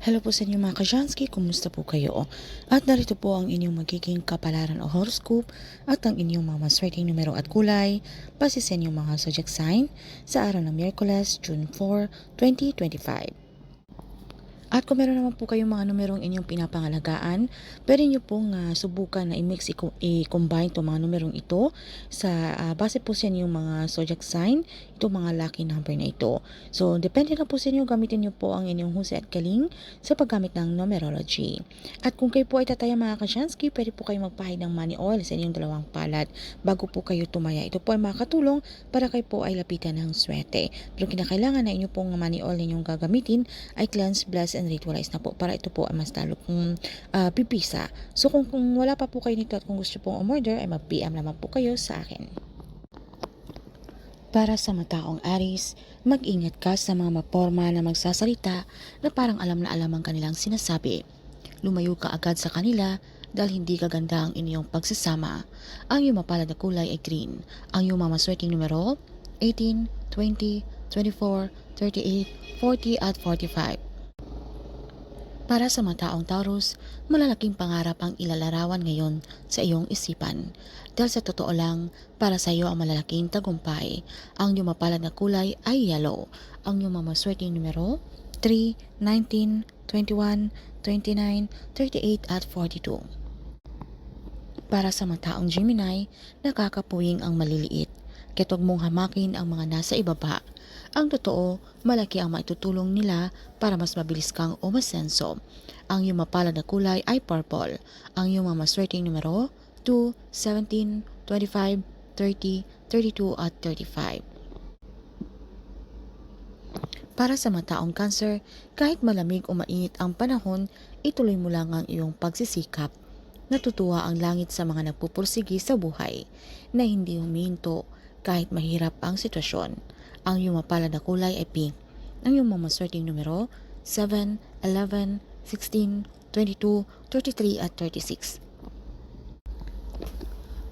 Hello po sa inyo mga Kajansky, kumusta po kayo? At narito po ang inyong magiging kapalaran o horoscope at ang inyong mga maswerteng numero at kulay base sa inyong mga zodiac sign sa araw ng Miyerkules, June 4, 2025. At kung meron naman po kayong mga numerong inyong pinapangalagaan, pwede nyo pong ah, subukan na i-mix, i-combine itong mga numerong ito sa ah, base po sa inyong mga zodiac sign, itong mga lucky number na ito. So, depende na po sa inyo, gamitin nyo po ang inyong husay at galing sa paggamit ng numerology. At kung kayo po ay tataya mga kasyansky, pwede po kayo magpahid ng money oil sa inyong dalawang palad bago po kayo tumaya. Ito po ay makakatulong para kayo po ay lapitan ng swerte. Pero kinakailangan na inyo pong money oil ninyong gagamitin ay cleanse, bless, and ritualize na po para ito po ay mas lalo pong ah, pipisa. So kung, kung wala pa po kayo nito at kung gusto pong umorder ay mag-PM naman po kayo sa akin. Para sa mataong Aris, mag-ingat ka sa mga maporma na magsasalita na parang alam na alam ang kanilang sinasabi. Lumayo ka agad sa kanila dahil hindi kaganda ang inyong pagsasama. Ang iyong mapalad na kulay ay green. Ang iyong mamaswerteng numero 18, 20, 24, 38, 40 at 45. Para sa mataong Taurus, malalaking pangarap ang ilalarawan ngayon sa iyong isipan. Dahil sa totoo lang, para sa iyo ang malalaking tagumpay. Ang iyong mapalad na kulay ay yellow. Ang iyong mamaswerteng numero 3, 19, 21, 29, 38 at 42. Para sa mataong Gemini, nakakapuwing ang maliliit. Ketog mong hamakin ang mga nasa ibaba. Ang totoo, malaki ang maitutulong nila para mas mabilis kang umasenso. Ang iyong mapalad na kulay ay purple. Ang iyong mamaswerteng numero 2, 17, 25, 30, 32 at 35. Para sa mataong cancer, kahit malamig o mainit ang panahon, ituloy mo lang ang iyong pagsisikap. Natutuwa ang langit sa mga nagpupursigi sa buhay na hindi huminto kahit mahirap ang sitwasyon. Ang iyong mapalad na kulay ay pink. Ang iyong mamaswerteng numero 7, 11, 16, 22, 33 at 36.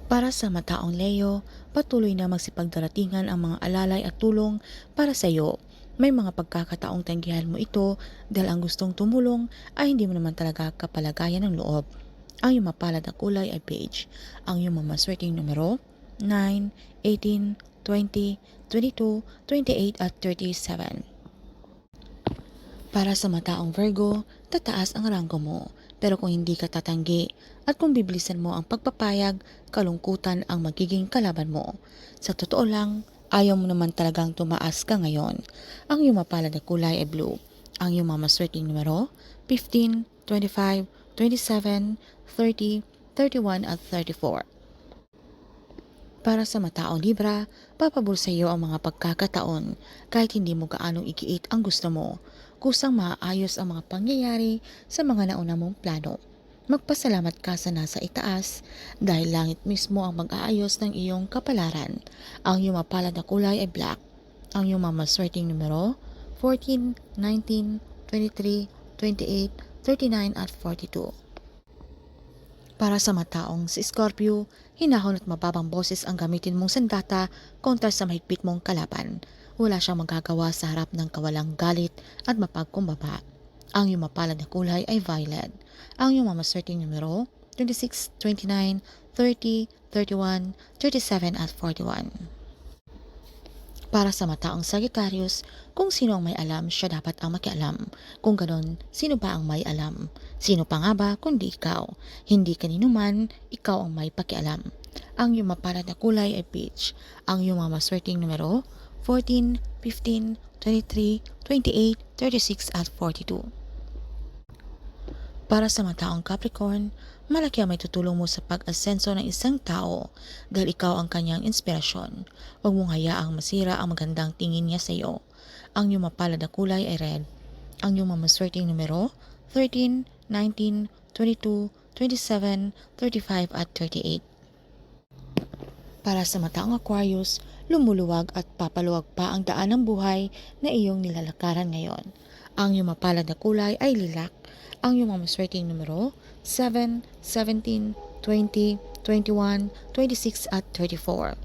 Para sa mataong Leo, patuloy na magsipagdaratingan ang mga alalay at tulong para sa iyo. May mga pagkakataong tanggihan mo ito dahil ang gustong tumulong ay hindi mo naman talaga kapalagayan ng loob. Ang iyong mapalad na kulay ay beige. Ang iyong mamaswerteng numero 9, 18, 20, 22, 28 at 37. Para sa mataong Virgo, tataas ang ranggo mo. Pero kung hindi ka tatanggi at kung bibilisan mo ang pagpapayag, kalungkutan ang magiging kalaban mo. Sa totoo lang, ayaw mo naman talagang tumaas ka ngayon. Ang iyong mapalad na kulay ay blue. Ang iyong mamaswerteng numero, 15, 25, 27, 30, 31 at 34. Para sa mataong Libra, papabor sa iyo ang mga pagkakataon kahit hindi mo gaanong ikiit ang gusto mo. Kusang maayos ang mga pangyayari sa mga nauna mong plano. Magpasalamat ka sa nasa itaas dahil langit mismo ang mag-aayos ng iyong kapalaran. Ang iyong mapalad na kulay ay black. Ang iyong mamaswerteng numero 14, 19, 23, 28, 39 at 42. Para sa mataong si Scorpio, hinahon at mababang boses ang gamitin mong sandata kontra sa mahigpit mong kalaban. Wala siyang magagawa sa harap ng kawalang galit at mapagkumbaba. Ang iyong mapalad na kulay ay violet. Ang iyong mamaswerteng numero 26, 29, 30, 31, 37 at 41. Para sa mataong Sagittarius, kung sino ang may alam, siya dapat ang makialam. Kung ganon, sino ba ang may alam? Sino pa nga ba kundi ikaw? Hindi kanino man, ikaw ang may pakialam. Ang iyong mapalad na kulay ay peach. Ang iyong mga maswerteng numero 14, 15, 23, 28, 36 at 42. Para sa mataong Capricorn, malaki ang may tutulong mo sa pag-asenso ng isang tao dahil ikaw ang kanyang inspirasyon. Huwag mong hayaang masira ang magandang tingin niya sa iyo. Ang iyong mapalad na kulay ay red. Ang iyong mamaswerteng numero 13, 19, 22, 27, 35 at 38. Para sa mataong Aquarius, lumuluwag at papaluwag pa ang daan ng buhay na iyong nilalakaran ngayon. Ang iyong mapalad na kulay ay lilac. Ang iyong mamaswerteng numero 7, 17, 20, 21, 26 at 34.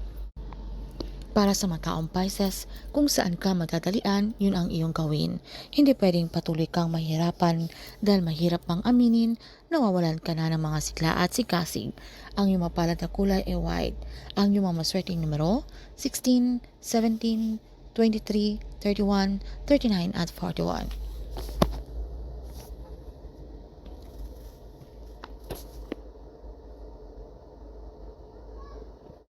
Para sa mga taong Pisces, kung saan ka madadalian, yun ang iyong gawin. Hindi pwedeng patuloy kang mahirapan dahil mahirap pang aminin na wawalan ka na ng mga sigla at sikasig. Ang iyong mapalad na kulay ay white. Ang iyong mga maswerteng numero, 16, 17, 23, 31, 39 at 41.